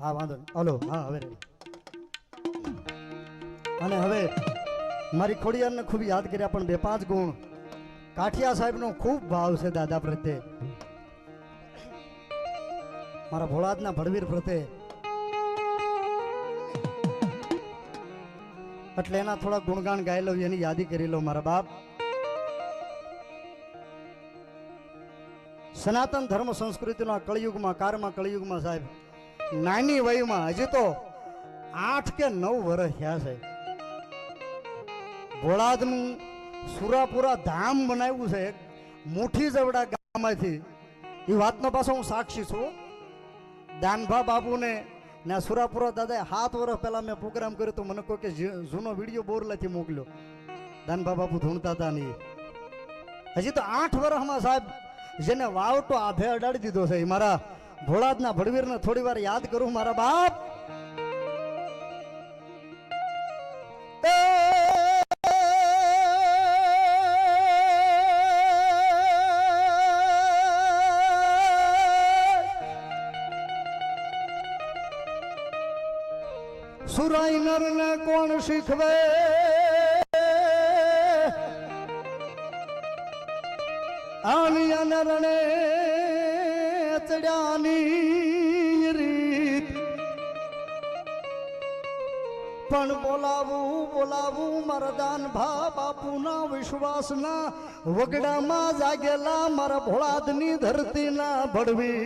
હા, વાંધો હલો, હા, હવે અને હવે મારી ખોડિયારને ખૂબ યાદ કર્યા પણ બે પાંચ ગુણ. કાઠિયા સાહેબનો ખૂબ ભાવ છે દાદા પ્રત્યે. મારા ભોળાદના ભડવીર પ્રત્યે. એટલે એના થોડા ગુણગાન ગાઈ લઉં, એની યાદી કરી લઉં મારા બાપ. સનાતન ધર્મ સંસ્કૃતિના કળિયુગમાં, કારમાં કળિયુગમાં સાહેબ નાની વયમાં હજી તો આઠ કે નવ વર્ષ થયા છે. ભોળાદનું સુરાપુરા ધામ બનાવ્યું છે મુઠી જવડા ગામમાંથી. એ વાતનો પાછો હું સાક્ષી છું. દાનભા બાપુને ને સુરાપુરા દાદાએ સાત વર્ષ પહેલાં મેં પ્રોગ્રામ કર્યો તો મને કોઈ કે જૂનો વીડિયો બોરલાથી મોકલ્યો. દાનભા બાપુ ધૂણતા હતા નહીં. હજી તો આઠ વર્ષમાં સાહેબ જેને વાવટો આભે અડાડી દીધો છે મારા ભોળાદના ભડવીરને થોડી વાર યાદ કરું મારા બાપ. સુરાઈ નરને કોણ શીખવે? આની નરણે ચડ્યાની રીત પણ બોલાવું બોલાવું મારા દાન ભા બાપુના વિશ્વાસના વગડામાં જાગેલા મારા ભોળાદની ધરતીના ભડવી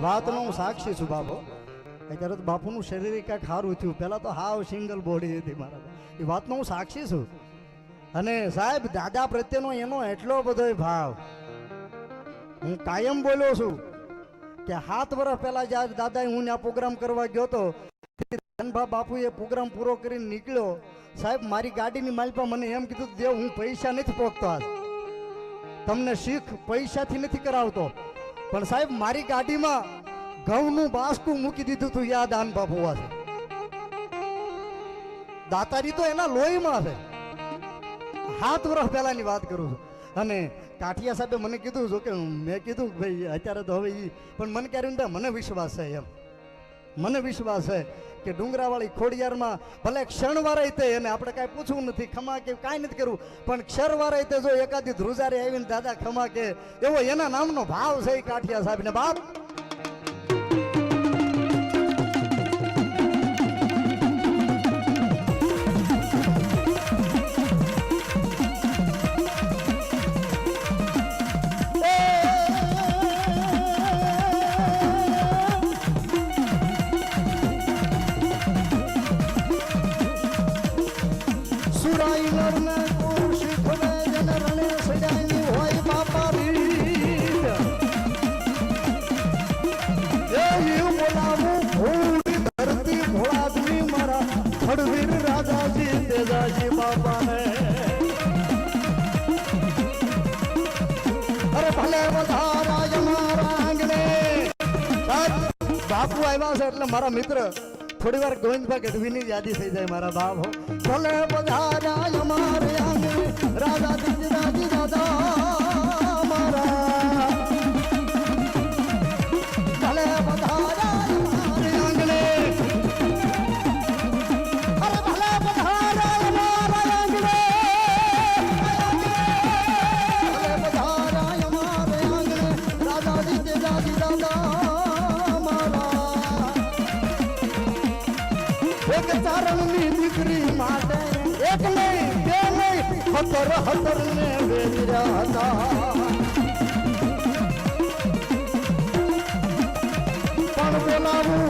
વાતનો હું સાક્ષી છું બાપુ અત્યારે તો બાપુનું શરીર કાંઈક સારું થયું પહેલાં તો હાવ સિંગલ બોડી હતી મારા એ વાતનો હું સાક્ષી છું અને સાહેબ, દાદા પ્રત્યેનો એનો એટલો બધો ભાવ. હું કાયમ બોલ્યો છું કે સાત વર્ષ પહેલા જ્યારે દાદાએ હું ત્યાં પ્રોગ્રામ કરવા ગયો હતો. ધનભા બાપુએ પ્રોગ્રામ પૂરો કરીને નીકળ્યો. સાહેબ, મારી ગાડીની માલપા મને એમ કીધું દેવ, હું પૈસા નથી પોકતો આજ. તમને શીખ પૈસાથી નથી કરાવતો. પણ સાહેબ, મારી ગાડીમાં ઘઉંનું બાસકું મૂકી દીધું તું યાદ આન બાપુ દાતારી તો એના લોહીમાં છે. સાત વર્ષ પહેલાની વાત કરું છું. અને કાઠિયા સાહેબે મને કીધું જો કે મેં કીધું ભાઈ, અત્યારે તો હવે એ પણ મને ક્યારે મને વિશ્વાસ છે એમ. મને વિશ્વાસ છે કે ડુંગરાવાળી ખોડિયારમાં ભલે ક્ષણવારે તે એને આપણે કાંઈ પૂછવું નથી, ખમા કે કાંઈ નથી કરવું પણ ક્ષરવારે તે જો એકાદી ધ્રુજારી આવીને દાદા ખમા કે, એવો એના નામનો ભાવ છે કાઠિયા સાહેબને, બાપ. મારા અરે ભલે વધારા મારા આંગણે. બાપુ આવ્યા છે એટલે મારા મિત્ર થોડી વાર ગોવિંદભાઈ ગઢવીની યાદી થઈ જાય મારા બાપ, હો. ભલે પધાર્યા અમારે આંગણે રાજા રાજ દાદા હતર હતર ને વેર્યા હતા પણ બોલાવું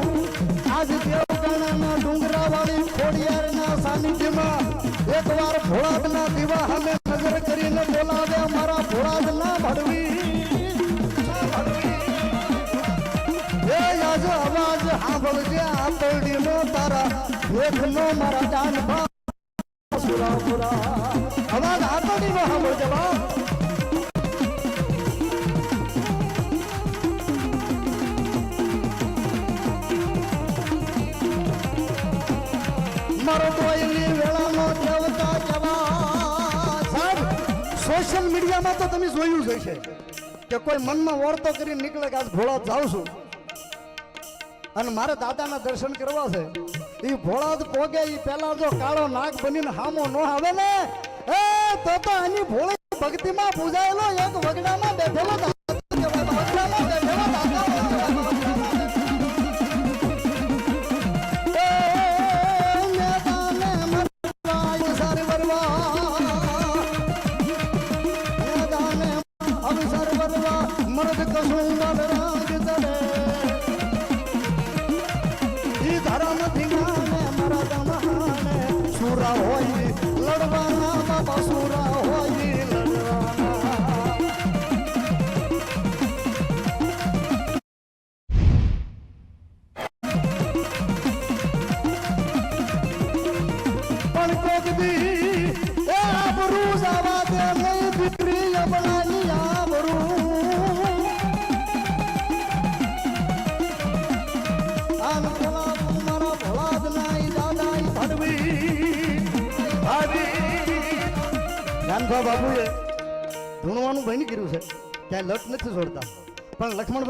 આજ દેવગણાના ડુંગરાવાળી ખોડિયારના સાનિધ્યમાં એકવાર ભોળાદના દીવા અમે નજર કરીને બોલાવ્યા મારા ભોળાદના ભડવી એ આજ કોઈ મનમાં ઓળતો કરી નીકળે કે આજ ભોળા જાઉં છું. અને મારે દાદાના દર્શન કરવા છે. એ ભોળા જ પોગે એ પેલા જો કાળો નાગ બનીને હામો નો આવે ને, એ તો તો આની ભોળી ભક્તિમાં પૂજાયેલો એક વગડામાં બેઠેલો મર્દ કશું રાગ ચડે ઈ ધરમ ધીમાને મરદ મહાને સુરા હોય લડવાના બાબા સુરા.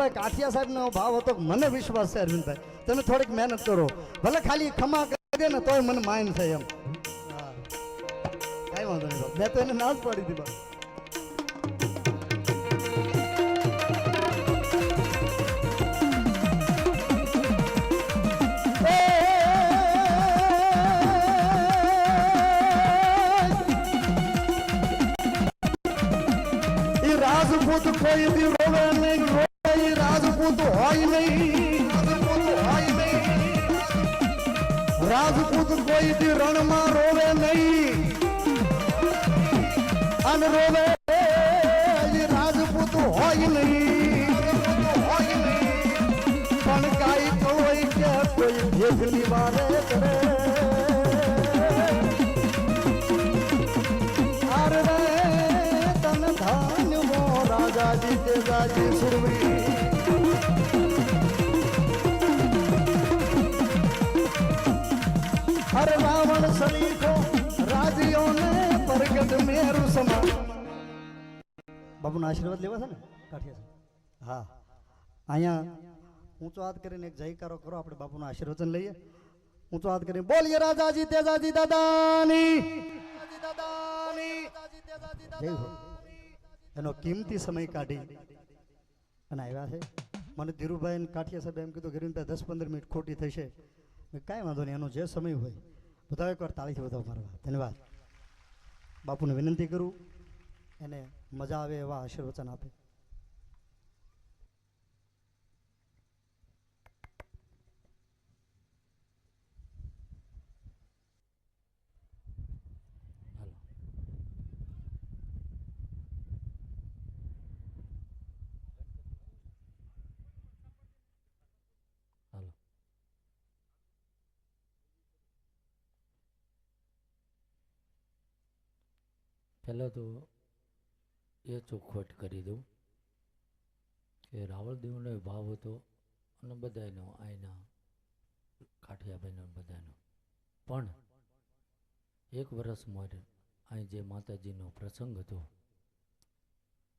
લક્ષ્મણભાઈ કાઠિયા સાહેબનો ભાવ હતો મને વિશ્વાસ છે અરવિંદભાઈ. તમે થોડીક મહેનત કરો. ભલે ખાલી ખમા કરે ને તોય મને માઇન થાય એમ. કાંઈ વાંધો નહીં મેં તો એને ના જ પાડી દીધી રાજપૂત કોઈ રોવે નહીં રાજપૂત હોય નહીં. રાજપૂત હોય કોઈ દી રણમાં રોવે નહીં. અને રોવે રાજપૂત હોય નહીં. હોય પણ કાઈ કોઈ કે કોઈ ભેગલી વારે કરે. અરે રે, તન ધાન્ય મો રાજાજી તેજાજી સુરવી બાબુના આશીર્વાદ લેવા છે ને? કાઠિયા હા. અહીંયા ઊંચો હાથ કરીને એક જયકારો કરો, આપણે બાપુના આશીર્વચન લઈએ. ઊંચો હાથ કરીને બોલીએ, રાજાજી, તેજાજી દાદાની. જય એનો કિંમતી સમય કાઢી. અને આવ્યા છે. મને ધીરુભાઈ કાઠિયા સાહેબ એમ કીધું ગરીબ દસ પંદર મિનિટ ખોટી થશે. કાંઈ વાંધો નહીં, એનો જે સમય હોય બધા એકવાર તાળીથી બધા મારવા ધન્યવાદ. બાપુને વિનંતી કરું, એને મજા આવે એવા આશીર્વચન આપે હાલો હાલો પહેલાં તો એ ચોખવટ કરી દઉં. કે રાવળદેવનો ભાવ હતો અને બધાનો આઈના, કાઠિયાભાઈનો બધાનો પણ એક વર્ષ મોર અહીં જે માતાજીનો પ્રસંગ હતો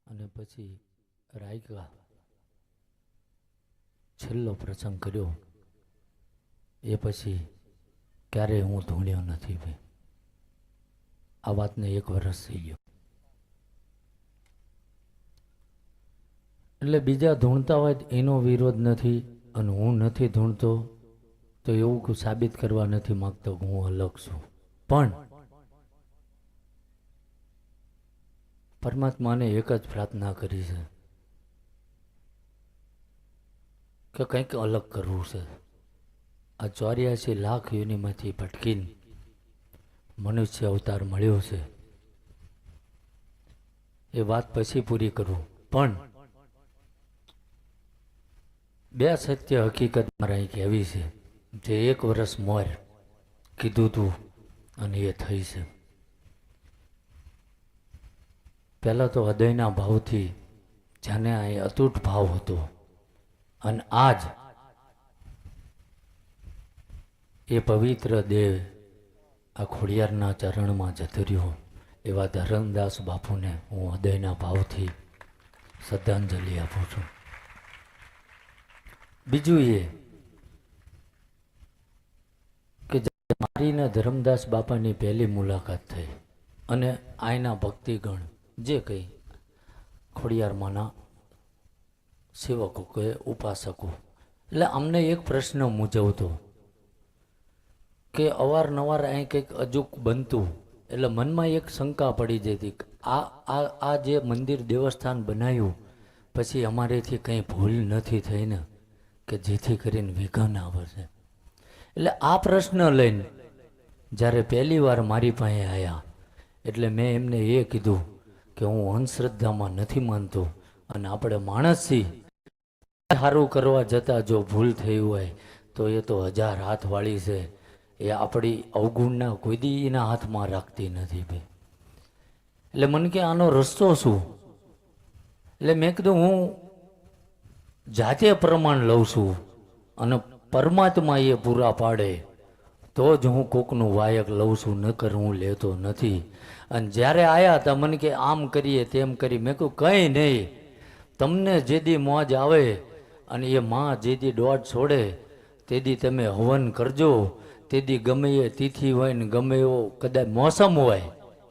અને પછી રાયકા છેલ્લો પ્રસંગ કર્યો, એ પછી ક્યારેય હું ધૂણ્યો નથી ભાઈ. આ વાતને એક વર્ષ થઈ ગયો. એટલે બીજા ધૂણતા હોય એનો વિરોધ નથી અને હું નથી ધૂણતો તો એવું સાબિત કરવા નથી માગતો હું અલગ છું. પણ પરમાત્માને એક જ પ્રાર્થના કરી છે કે કંઈક અલગ કરવું છે. આ ચોર્યાસી લાખ યુનિમાંથી ભટકીને મનુષ્ય અવતાર મળ્યો છે. એ વાત પછી પૂરી કરું. પણ બે સત્ય હકીકત મારા અહીં કહેવી છે. જે એક વર્ષ મોર કીધું તું અને એ થઈ છે. પહેલાં તો હૃદયના ભાવથી જેને અહીં અતૂટ ભાવ હતો. અને આજ એ પવિત્ર દેહ આ ખોડિયારના ચરણમાં જતો રહ્યો. એવા ધરમદાસ બાપુને હું હૃદયના ભાવથી શ્રદ્ધાંજલિ આપું છું. બીજું એ કે મારીને ધરમદાસ બાપાની પહેલી મુલાકાત થઈ અને આયના ભક્તિગણ જે કંઈ ખોડિયારમાંના સેવકો કે ઉપાસકો, એટલે અમને એક પ્રશ્ન મૂંઝવતો કે અવારનવાર અહીં કંઈક અજુક બનતું. એટલે મનમાં એક શંકા પડી જતી આ આ આ જે મંદિર દેવસ્થાન બનાવ્યું પછી અમારેથી કંઈ ભૂલ નથી થઈ ને કે જેથી કરીને વિઘન આવે છે એટલે આ પ્રશ્ન લઈને જ્યારે પહેલી વાર મારી પાસે આવ્યા એટલે મેં એમને એ કીધું કે હું અંધશ્રદ્ધામાં નથી માનતો અને આપણે માણસથી સારું કરવા જતાં જો ભૂલ થઈ હોય, તો એ તો હજાર હાથવાળી છે. એ આપણી અવગુણના કોઈ દી એના હાથમાં રાખતી નથી ભાઈ એટલે મને કે આનો રસ્તો શું? એટલે મેં કીધું હું જાતે પ્રમાણ લઉં છું અને પરમાત્મા એ પૂરા પાડે, તો જ હું કોકનું વાયક લઉં છું, નકર હું લેતો નથી. અને જ્યારે આવ્યા હતા મને કે આમ કરીએ તેમ કરી મેં કહ્યું કંઈ નહીં. તમને જે દી મોજ આવે અને એ માં જે દી દોડ છોડે તે દી તમે હવન કરજો. તે દી ગમે એ તિથિ હોય ને ગમે એવો કદાચ મોસમ હોય,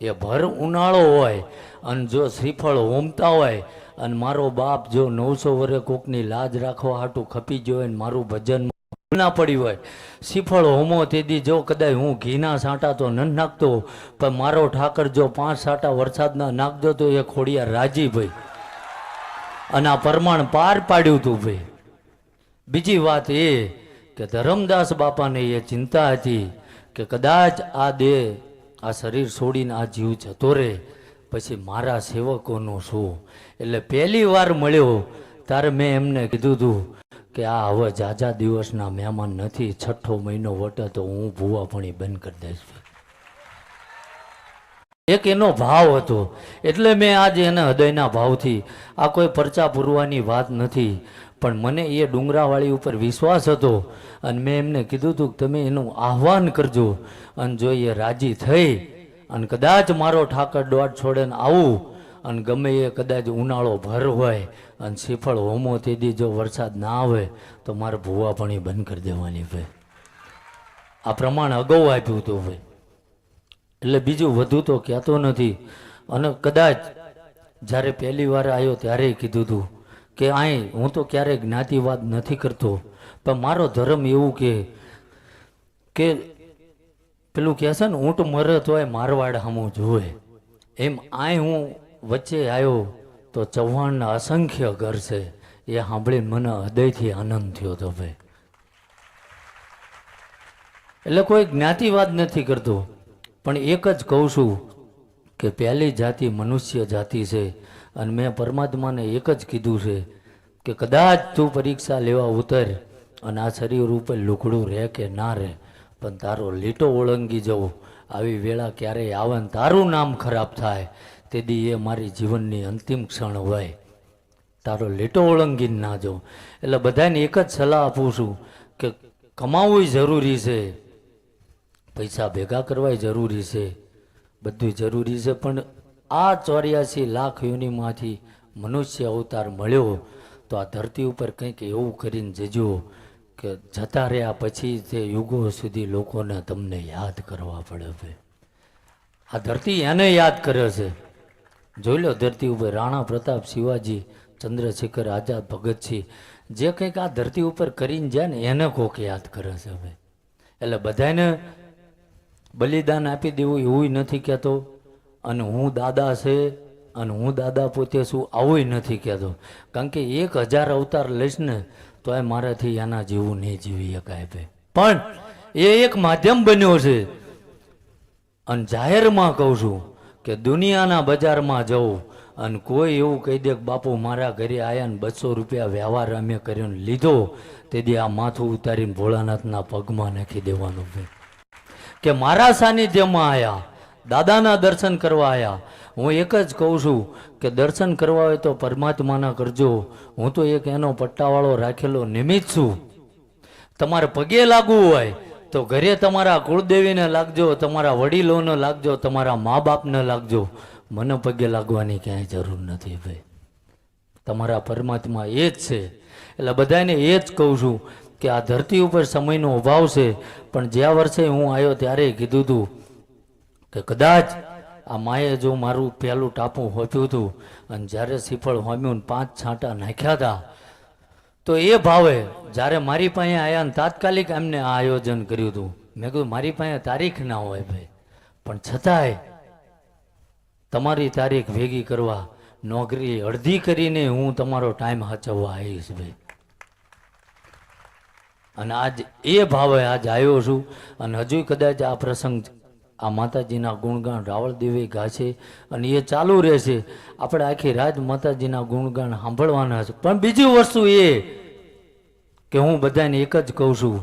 એ ભર ઉનાળો હોય, અને જો શ્રીફળ હોમતા હોય, અને મારો બાપ જો નવસો વરે કોકની લાજ રાખવા હાટું ખપી ગયો હોય ને મારું ભજન ના પડી હોય, શ્રીફળ હોમો તેથી જો કદાચ હું ઘીના સાંટા તો ન નાખતો, પણ મારો ઠાકર જો પાંચ સાંટા વરસાદના નાખજો તો એ ખોડિયા રાજી ભાઈ. અને આ પ્રમાણ પાર પાડ્યું તું ભાઈ. બીજી વાત એ કે ધરમદાસ બાપાને એ ચિંતા હતી કે કદાચ આ દેહ, આ શરીર છોડીને આ જીવ જતો રહે. પછી મારા સેવકોનું શું? એટલે પહેલી વાર મળ્યો, ત્યારે મેં એમને કીધું હતું કે આ હવે જાજા દિવસના મહેમાન નથી, છઠ્ઠો મહિનો વટે તો હું ભૂવાપણી બંધ કરી દઈશ. એક એનો ભાવ હતો. એટલે મેં આજે એના હૃદયના ભાવથી, આ કોઈ પરચા પૂરવાની વાત નથી. પણ મને એ ડુંગરાવાળી ઉપર વિશ્વાસ હતો અને મેં એમને કીધું હતું કે તમે એનું આહ્વાન કરજો અને જો એ રાજી થઈ અને કદાચ મારો ઠાકર દોડ છોડે ને આવું અને ગમે એ કદાચ ઉનાળો ભર હોય અને શ્રીફળ હોમો તેથી જો વરસાદ ના આવે, તો મારે ભૂવાપણી બંધ કરી દેવાની ભાઈ આ પ્રમાણ અગાઉ આપ્યું હતું ભાઈ એટલે બીજું વધુ તો કહેતો નથી. અને કદાચ જ્યારે પહેલી વાર આવ્યો ત્યારે કીધું હતું કે અહીં હું તો ક્યારેય જ્ઞાતિવાદ નથી કરતો. પણ મારો ધર્મ એવું કે કે પેલું કહે છે ને, ઊંટ મરે એ મારવાડ હમું જોવે એમ આય હું વચ્ચે આવ્યો તો ચૌહાણના અસંખ્ય ઘર છે. એ સાંભળીને મને હૃદયથી આનંદ થયો હતો ભાઈ. એટલે કોઈ જ્ઞાતિવાદ નથી કરતો. પણ એક જ કહું છું કે પહેલી જાતિ મનુષ્ય જાતિ છે. અને મેં પરમાત્માને એક જ કીધું છે કે કદાચ તું પરીક્ષા લેવા ઉતર અને આ શરીર ઉપર લુકડું રહે કે ના રહે, પણ તારો લીટો ઓળંગી જવો. આવી વેળા ક્યારેય આવે ને તારું નામ ખરાબ થાય, તે દી એ મારી જીવનની અંતિમ ક્ષણ હોય. તારો લીટો ઓળંગીને ના જો એટલે બધાને એક જ સલાહ આપું છું કે કમાવું જરૂરી છે, પૈસા ભેગા કરવા જરૂરી છે, બધું જરૂરી છે, પણ આ ચોર્યાસી લાખ યુનિમાંથી મનુષ્ય અવતાર મળ્યો, તો આ ધરતી ઉપર કંઈક એવું કરીને જજો કે જતા રહ્યા પછી તે યુગો સુધી લોકોને તમને યાદ કરવા પડે ભાઈ આ ધરતી એને યાદ કરે છે. જોઈ લો ધરતી ઉપર રાણા પ્રતાપ શિવાજી, ચંદ્રશેખર આઝાદ, ભગતસિંહ, જે કંઈક આ ધરતી ઉપર કરીને જાય ને એને કોક યાદ કરે છે હવે. એટલે બધાને બલિદાન આપી દેવું એવું નથી કહેતો. અને હું દાદા છે અને હું દાદા પોતે છું, આવું નથી કહેતો. કારણ કે એક હજાર અવતાર લઈશ ને તો એ મારાથી એના જેવું નહીં જીવી શકાય ભાઈ. પણ એ એક માધ્યમ બન્યો છે. અને જાહેરમાં કહું છું કે દુનિયાના બજારમાં જવું અને કોઈ એવું કહી દે કે બાપુ મારા ઘરે આયા ને બસો રૂપિયા વ્યવહાર અમે કર્યો ને લીધો તેથી આ માથું ઉતારીને ભોળાનાથના પગમાં નાખી દેવાનું ભાઈ. કે મારા સાનિધ્યમાં આયા. દાદાના દર્શન કરવા આવ્યા હું એક જ કહું છું કે દર્શન કરવા હોય તો પરમાત્માના કરજો. હું તો એક એનો પટ્ટાવાળો રાખેલો નિમિત્ત છું. તમારે પગે લાગવું હોય તો ઘરે તમારા કુળદેવીને લાગજો, તમારા વડીલોને લાગજો, તમારા મા બાપને લાગજો. મને પગે લાગવાની ક્યાંય જરૂર નથી ભાઈ. તમારા પરમાત્મા એ જ છે. એટલે બધાને એ જ કહું છું કે આ ધરતી ઉપર સમયનો અભાવ છે. પણ જ્યાં વર્ષે હું આવ્યો ત્યારે કીધું હતું કે કદાચ આ માએ જો મારું પહેલું ટાપું હોપ્યું હતું અને જ્યારે શ્રીફળ હોમ્યું પાંચ છાંટા નાખ્યા હતા તો એ ભાવે જ્યારે મારી પાસે આવ્યા ને તાત્કાલિક એમને આ આયોજન કર્યું હતું મેં કીધું, મારી પાસે તારીખ ના હોય ભાઈ, પણ છતાંય તમારી તારીખ ભેગી કરવા નોકરી અડધી કરીને હું તમારો ટાઈમ હાચવવા આવીશ ભાઈ. અને આજ એ ભાવે આજ આવ્યો છું અને હજુ કદાચ આ પ્રસંગ આ માતાજીના ગુણગાન રાવળ દેવી ગાશે અને એ ચાલુ રહેશે આપણે આખી રાત માતાજીના ગુણગાન સાંભળવાના છે. પણ બીજી વસ્તુ એ કે હું બધાને એક જ કહું છું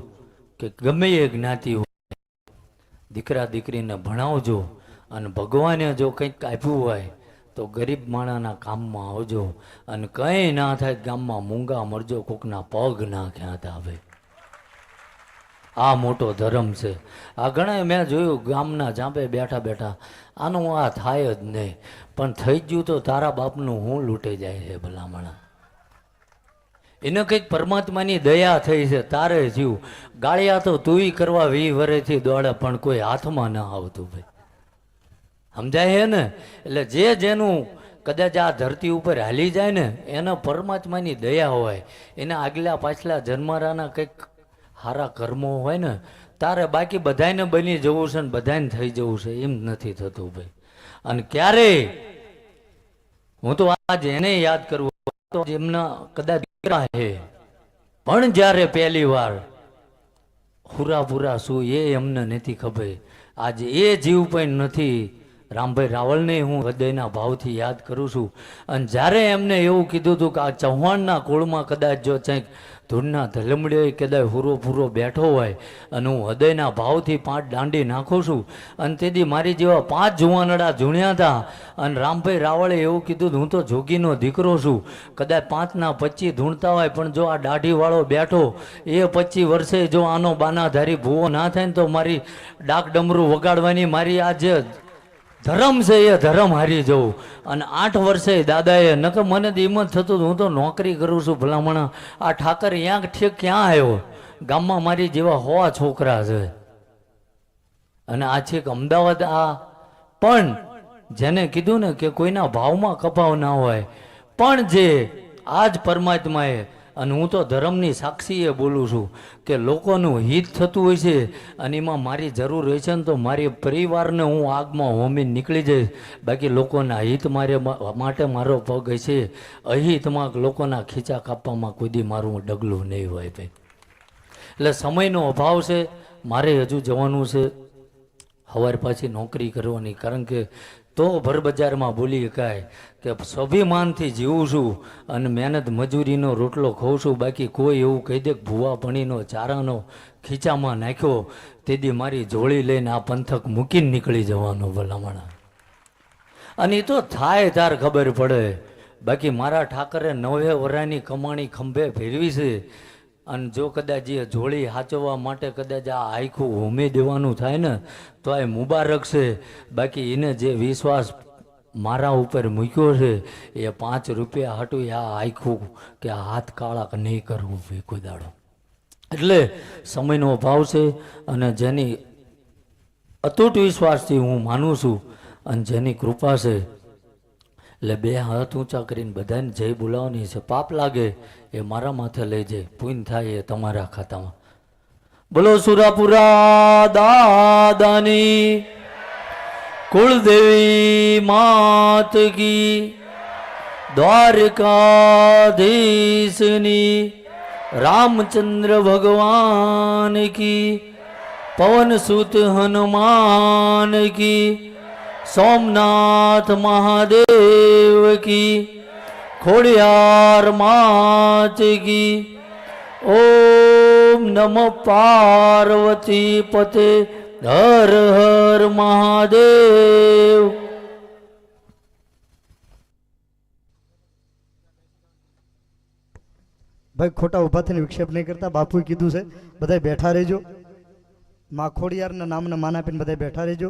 કે ગમે એ જ્ઞાતિ હોય, દીકરા દીકરીને ભણાવજો અને ભગવાને જો કંઈક આપ્યું હોય તો ગરીબ માણાના કામમાં આવજો અને કંઈ ના થાય ગામમાં મૂંગા મરજો કોકના પગ ના ખ્યાતા આવે. આ મોટો ધર્મ છે. આ ઘણા મેં જોયું ગામના જાંબે બેઠા બેઠા, આનું આ થાય જ નહીં. પણ થઈ ગયું તો તારા બાપનું હું લૂંટે જાય છે ભલામણા. એને કંઈક પરમાત્માની દયા થઈ છે, તારે જીવ. ગાળિયા તો તુંય કરવા વી વરેથી દોડે, પણ કોઈ હાથમાં ના આવતું ભાઈ. સમજાય છે ને? એટલે જે જેનું કદાચ આ ધરતી ઉપર હાલી જાય ને, એને પરમાત્માની દયા હોય. એના આગલા પાછલા જન્મારાના કંઈક સારા કર્મો હોય ને, તારે બાકી બધાને બની જવું છે ને બધાને થઈ જવું છે, એમ નથી થતું ભાઈ. અને ક્યારે? હું તો આજ એને યાદ કરું, તો એમના કદાચ દીકરા છે, પણ જ્યારે પહેલી વાર હુરા પૂરા શું એ એમને નથી ખબર. આજે એ જીવ પણ નથી રામભાઈ રાવળને હું હૃદયના ભાવથી યાદ કરું છું. અને જ્યારે એમને એવું કીધું હતું કે આ ચૌહાણના કુળમાં કદાચ જો કંઈક ધૂળના ધલમડીઓ કદાચ હુરો ભૂરો બેઠો હોય અને હું હૃદયના ભાવથી પાંચ દાંડી નાખું છું. અને તેથી મારી જેવા પાંચ જુવાનડા જૂણ્યા હતા. અને રામભાઈ રાવળે એવું કીધું હું તો જોગીનો દીકરો છું. કદાચ પાંચના પચીસ ધૂણતા હોય, પણ જો આ દાઢીવાળો બેઠો, એ પચીસ વર્ષે જો આનો બાનાધારી ભૂવો ના થાય ને તો મારી ડાક ડમરું વગાડવાની મારી આ જે ધર્મ છે એ ધર્મ હારી જવું. અને આઠ વર્ષે દાદાએ, નકર મને તો એમ જ થતું હું તો નોકરી કરું છું ભલામણા. આ ઠાકર ક્યાંક ઠેક ક્યાં આવ્યો? ગામમાં મારી જેવા હોવા છોકરા છે. અને આ છેક અમદાવાદ આ. પણ જેને કીધું ને કે કોઈના ભાવમાં કપાવ ના હોય. પણ જે આ જ પરમાત્માએ અને હું તો ધર્મની સાક્ષીએ બોલું છું કે લોકોનું હિત થતું હોય છે અને એમાં મારી જરૂર હોય છે ને તો મારી પરિવારને હું આગમાં હોમીને નીકળી જઈશ. બાકી લોકોના હિત મારે માટે મારો પગ છે. અહિતમાં લોકોના ખીચા કાપવામાં કોઈ દી મારું ડગલું નહીં હોય ભાઈ. એટલે સમયનો અભાવ છે. મારે હજુ જવાનું છે. સવાર પાછી નોકરી કરવાની. કારણ કે તો ભરબજારમાં ભૂલી શકાય કે સ્વાભિમાનથી જીવું છું અને મહેનત મજૂરીનો રોટલો ખાઉં છું. બાકી કોઈ એવું કહી દે ભૂવા ભણીનો, ચારાનો ખીચામાં નાખ્યો, તેથી મારી જોડી લઈને આ પંથક મૂકીને નીકળી જવાનો ભલામણા. અને એ તો થાય તાર ખબર પડે. બાકી મારા ઠાકરે નવે વરાની કમાણી ખંભે ફેરવી છે. અને જો કદાચ એ જોડી હાચવવા માટે કદાચ આ આખું હોમી દેવાનું થાય ને, તો એ મુબારક છે. બાકી એને જે વિશ્વાસ મારા ઉપર મૂક્યો છે, એ પાંચ રૂપિયા હટું આ આખું કે હાથ કાળા નહીં કરવું કોઈ દાડો. એટલે સમયનો અભાવ છે અને જેની અતૂટ વિશ્વાસથી હું માનું છું અને જેની કૃપા છે એટલે બે હાથ ઊંચા કરીને બધાને જય બોલાવવાની છે. પાપ લાગે એ મારા માથે લઈ જાય. પૂન થાય એ તમારા ખાતામાં. બોલો સુરાપુરા દાદાની. કુળદેવી માત કી. દ્વારકાધીશની. રામચંદ્ર ભગવાન કી. પવન સુત હનુમાન કી. સોમનાથ મહાદેવ કી ખોડિયાર માત કી ઓમ નમઃ પાર્વતી પતે હર હર મહાદેવ ભાઈ, ખોટા ઊભા થઈને વિક્ષેપ નહીં કરતા. બાપુએ કીધું છે બધા બેઠા રહેજો. માખોડિયારના નામને માન આપીને બધા બેઠા રહેજો.